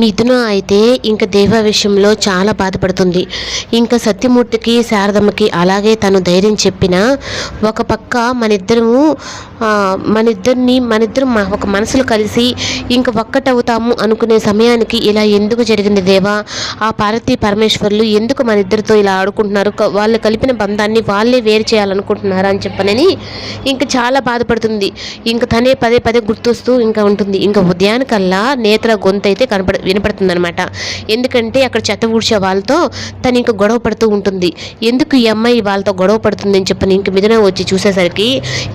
మిథున అయితే ఇంకా దేవ విషయంలో చాలా బాధపడుతుంది. ఇంకా సత్యమూర్తికి శారదమ్మకి అలాగే తను ధైర్యం చెప్పిన ఒక పక్క మన ఇద్దరము మనిద్దరం మన ఇద్దరిని మన ఒక మనసులు కలిసి ఇంకా ఒక్కటవుతాము అనుకునే సమయానికి ఇలా ఎందుకు జరిగింది దేవా? ఆ పార్వతీ పరమేశ్వర్లు ఎందుకు మన ఇద్దరితో ఇలా ఆడుకుంటున్నారు? వాళ్ళు కలిపిన బంధాన్ని వాళ్ళే వేరు చేయాలనుకుంటున్నారా అని చెప్పనని ఇంకా చాలా బాధపడుతుంది. ఇంకా తనే పదే పదే గుర్తొస్తూ ఇంకా ఉంటుంది. ఇంకా ఉదయానికల్లా నేత్ర గొంతు అయితే కనపడ వినపడుతుంది అనమాట ఎందుకంటే అక్కడ చెత్త ఊడ్చే వాళ్ళతో తను ఇంకా గొడవ పడుతూ ఉంటుంది. ఎందుకు ఈ అమ్మాయి వాళ్ళతో గొడవ పడుతుంది అని చెప్పని ఇంక మిథున వచ్చి చూసేసరికి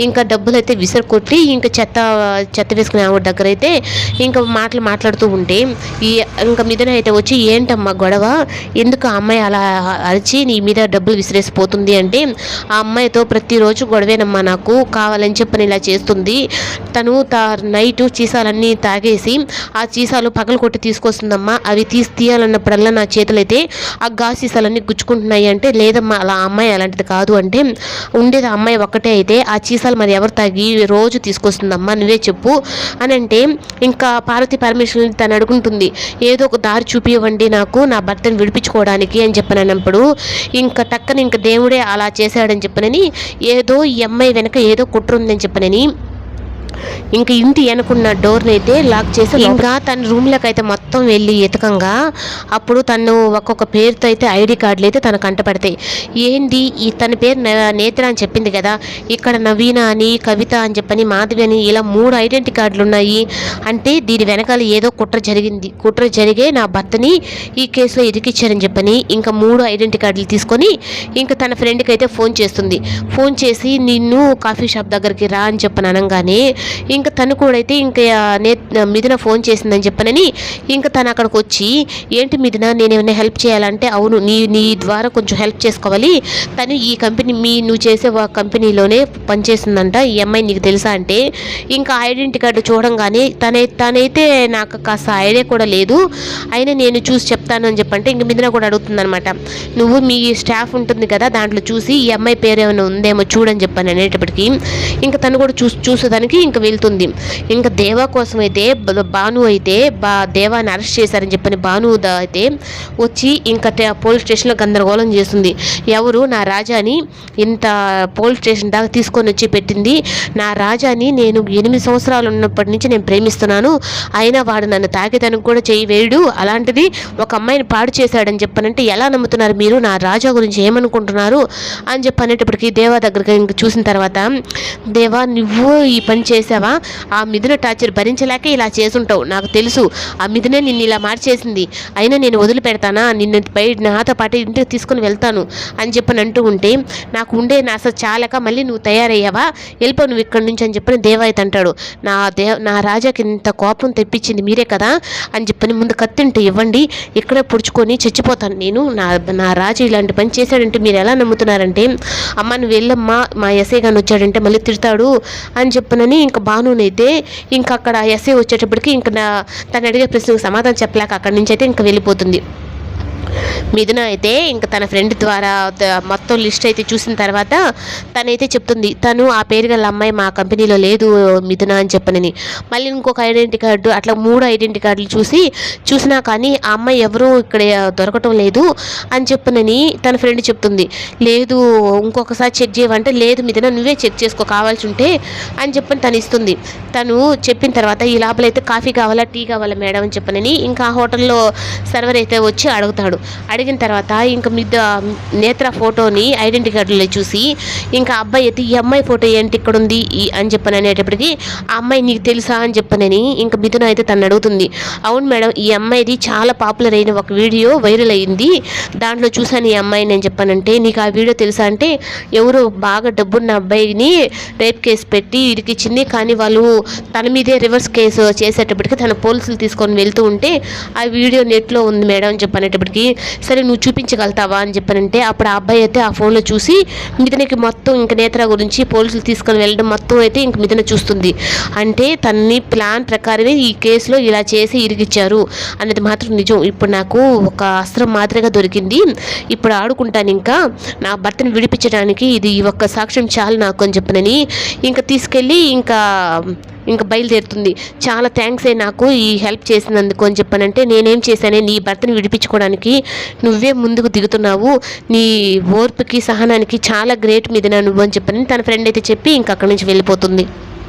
ఇంకా డబ్బులు అయితే విసిరి కొట్టి ఇంకా చెత్త చెత్త వేసుకునే ఆవిడ దగ్గర అయితే ఇంకా మాటలు మాట్లాడుతూ ఉంటే ఈ ఇంకా మిథున అయితే వచ్చి ఏంటమ్మా గొడవ? ఎందుకు ఆ అమ్మాయి అలా అరిచి నీ మీద డబ్బులు విసిరేసిపోతుంది అంటే ఆ అమ్మాయితో ప్రతిరోజు గొడవేనమ్మా నాకు కావాలని చెప్పని ఇలా చేస్తుంది. తను తా నైట్ చీసాలన్నీ తాగేసి ఆ చీసాలు పగలు కొట్టి తీసుకొస్తుందమ్మా. అవి తీసి తీయాలన్నప్పుడల్లా నా చేతులైతే ఆ గా సీసాలన్నీ గుచ్చుకుంటున్నాయి అంటే లేదమ్మా అలా అమ్మాయి అలాంటిది కాదు అంటే ఉండేది అమ్మాయి ఒక్కటే అయితే ఆ చీసాలు మరి ఎవరు తాగి రోజు తీసుకొస్తుందమ్మా నువ్వే చెప్పు అని అంటే ఇంకా పార్వతి పరమేశ్వరుని తను అడుగుంటుంది ఏదో ఒక దారి చూపివ్వండి నాకు నా భర్తను విడిపించుకోవడానికి అని చెప్పనన్నప్పుడు ఇంకా టక్కన ఇంకా దేవుడే అలా చేశాడని చెప్పనని ఏదో ఈ అమ్మాయి వెనక ఏదో కుట్ర ఉందని చెప్పనని ఇంకా ఇంటి వెనకున్న డోర్ని అయితే లాక్ చేసి ఇంకా తన రూమ్లోకి అయితే మొత్తం వెళ్ళి ఎతకంగా అప్పుడు తను ఒక్కొక్క పేరుతో అయితే ఐడి కార్డులు అయితే తన కంట పడతాయి. ఏంది? ఈ తన పేరు నేత్ర అని చెప్పింది కదా. ఇక్కడ నవీన అని కవిత అని చెప్పని మాధవి అని ఇలా మూడు ఐడెంటిటీ కార్డులు ఉన్నాయి. అంటే దీని వెనకాల ఏదో కుట్ర జరిగింది. కుట్ర జరిగే నా భర్తని ఈ కేసులో ఇరికిచ్చారని చెప్పని ఇంకా మూడు ఐడెంటిటీ కార్డులు తీసుకొని ఇంకా తన ఫ్రెండ్కి అయితే ఫోన్ చేస్తుంది. ఫోన్ చేసి నిన్ను కాఫీ షాప్ దగ్గరికి రా అని చెప్పని అనగానే ఇంకా తను కూడా అయితే ఇంకా నే మిథున ఫోన్ చేసిందని చెప్పనని ఇంకా తను అక్కడికి వచ్చి ఏంటి మిథున నేను ఏమైనా హెల్ప్ చేయాలంటే అవును నీ నీ ద్వారా కొంచెం హెల్ప్ చేసుకోవాలి. తను ఈ కంపెనీ మీ నువ్వు చేసే కంపెనీలోనే పనిచేస్తుందంట ఈ అమ్మాయి నీకు తెలుసా అంటే ఇంకా ఐడెంటిటీ కార్డు చూడంగానే తనై తనైతే నాకు కాస్త ఐడియా కూడా లేదు. అయినా నేను చూసి చెప్తాను అని చెప్పంటే ఇంక మిథున కూడా అడుగుతుందనమాట నువ్వు మీ స్టాఫ్ ఉంటుంది కదా దాంట్లో చూసి ఈ అమ్మాయి పేరు ఏమైనా ఉందేమో చూడని చెప్పాను అనేటప్పటికి ఇంకా తను కూడా చూసి చూసేదానికి ఇంకా వెళ్తుంది. ఇంకా దేవా కోసం అయితే భాను అయితే బా దేవాని అరెస్ట్ చేశారని చెప్పని భాను అయితే వచ్చి ఇంకా పోలీస్ స్టేషన్లో గందరగోళం చేస్తుంది. ఎవరు? నా రాజాని ఇంత పోలీస్ స్టేషన్ దాకా తీసుకొని వచ్చి పెట్టింది. నా రాజాని నేను ఎనిమిది సంవత్సరాలు ఉన్నప్పటి నుంచి నేను ప్రేమిస్తున్నాను. అయినా వాడు నన్ను తాగేదానికి కూడా చేయి వేయడు. అలాంటిది ఒక అమ్మాయిని పాడు చేశాడని చెప్పనంటే ఎలా నమ్ముతున్నారు మీరు? నా రాజా గురించి ఏమనుకుంటున్నారు? అని చెప్పి అనేటప్పటికీ దేవా దగ్గరికి ఇంక చూసిన తర్వాత దేవా నువ్వు ఈ పని చేసావా? ఆ మిథున టార్చర్ భరించలేక ఇలా చేసుంటావు. నాకు తెలుసు. ఆ మిథునే నిన్ను ఇలా మార్చేసింది. అయినా నేను వదిలిపెడతానా? నిన్ను బయట నాతో పాటు ఇంటికి తీసుకుని వెళ్తాను అని చెప్పని అంటూ ఉంటే నాకు ఉండే నా అసలు చాలక మళ్ళీ నువ్వు తయారయ్యావా? వెళ్ళిపో నువ్వు ఇక్కడి నుంచి అని చెప్పని దేవ అంటాడు. నా దే నా రాజాకి ఇంత కోపం తెప్పించింది మీరే కదా? అని చెప్పని ముందు కత్తింటే ఇవ్వండి. ఇక్కడే పుడుచుకొని చచ్చిపోతాను నేను. నా నా రాజు ఇలాంటి పని చేశాడంటే మీరు ఎలా నమ్ముతున్నారంటే అమ్మ నువ్వు వెళ్ళమ్మా మా ఎస్ఐ గాని వచ్చాడంటే మళ్ళీ తిడతాడు అని చెప్పనని ఇంకా బానునైతే ఇంకా అక్కడ ఎస్ఐ వచ్చేటప్పటికి ఇంకా తను అడిగే ప్రశ్నకు సమాధానం చెప్పలేక అక్కడి నుంచి అయితే ఇంకా వెళ్ళిపోతుంది. మిథున అయితే ఇంకా తన ఫ్రెండ్ ద్వారా మొత్తం లిస్ట్ అయితే చూసిన తర్వాత తనైతే చెప్తుంది తను ఆ పేరు గల అమ్మాయి మా కంపెనీలో లేదు మిథున అని చెప్పనని. మళ్ళీ ఇంకొక ఐడెంటిటీ కార్డు అట్లా మూడు ఐడెంటిటీ కార్డులు చూసి చూసినా కానీ ఆ అమ్మాయి ఎవరూ ఇక్కడ దొరకటం లేదు అని చెప్పనని తన ఫ్రెండ్ చెప్తుంది. లేదు ఇంకొకసారి చెక్ చేయమంటే లేదు మిథున నువ్వే చెక్ చేసుకో కావాల్సి ఉంటే అని చెప్పని తను ఇస్తుంది. తను చెప్పిన తర్వాత ఈ లోపల అయితే కాఫీ కావాలా టీ కావాలా మేడం అని చెప్పనని ఇంకా ఆ హోటల్లో సర్వర్ అయితే వచ్చి అడుగుతాడు. అడిగిన తర్వాత ఇంకా మిద్ద నేత్ర ఫోటోని ఐడెంటిటీ కార్డులో చూసి ఇంకా అబ్బాయి అయితే ఈ అమ్మాయి ఫోటో ఏంటి ఇక్కడ ఉంది ఈ- అని చెప్పని అనేటప్పటికి ఆ అమ్మాయి నీకు తెలుసా? అని చెప్పనని ఇంకా మిథున అయితే తను అడుగుతుంది. అవును మేడం ఈ అమ్మాయిది చాలా పాపులర్ అయిన ఒక వీడియో వైరల్ అయ్యింది దాంట్లో చూసాను ఈ అమ్మాయి నేను చెప్పానంటే నీకు ఆ వీడియో తెలుసా? అంటే ఎవరు బాగా డబ్బున్న అబ్బాయిని రేప్ కేసు పెట్టి ఇరికిచ్చింది. కానీ వాళ్ళు తన మీదే రివర్స్ కేసు చేసేటప్పటికి తన పోలీసులు తీసుకొని వెళ్తూ ఉంటే ఆ వీడియో నెట్లో ఉంది మేడం అని చెప్పనేటప్పటికి సరే నువ్వు చూపించగలుగుతావా? అని చెప్పానంటే అప్పుడు ఆ అబ్బాయి అయితే ఆ ఫోన్లో చూసి మిథునకి మొత్తం ఇంక నేత్ర గురించి పోలీసులు తీసుకొని వెళ్ళడం మొత్తం అయితే ఇంక మిథున చూస్తుంది. అంటే తన్ని ప్లాన్ ప్రకారమే ఈ కేసులో ఇలా చేసి ఇరిగిచ్చారు అనేది మాత్రం నిజం. ఇప్పుడు నాకు ఒక అస్త్రం మాదిరిగా దొరికింది. ఇప్పుడు ఆడుకుంటాను ఇంకా. నా భర్తను విడిపించడానికి ఇది ఈ ఒక్క సాక్ష్యం చాలు నాకు అని చెప్పనని ఇంకా తీసుకెళ్ళి ఇంకా ఇంకా బయలుదేరుతుంది. చాలా థ్యాంక్స్ ఏ నాకు ఈ హెల్ప్ చేసినందుకు అని చెప్పానంటే నేనేం చేశానే నీ భర్తని విడిపించుకోవడానికి నువ్వే ముందుకు దిగుతున్నావు. నీ ఓర్పుకి సహనానికి చాలా గ్రేట్ మీద నువ్వు అని చెప్పని తన ఫ్రెండ్ అయితే చెప్పి ఇంక అక్కడి నుంచి వెళ్ళిపోతుంది.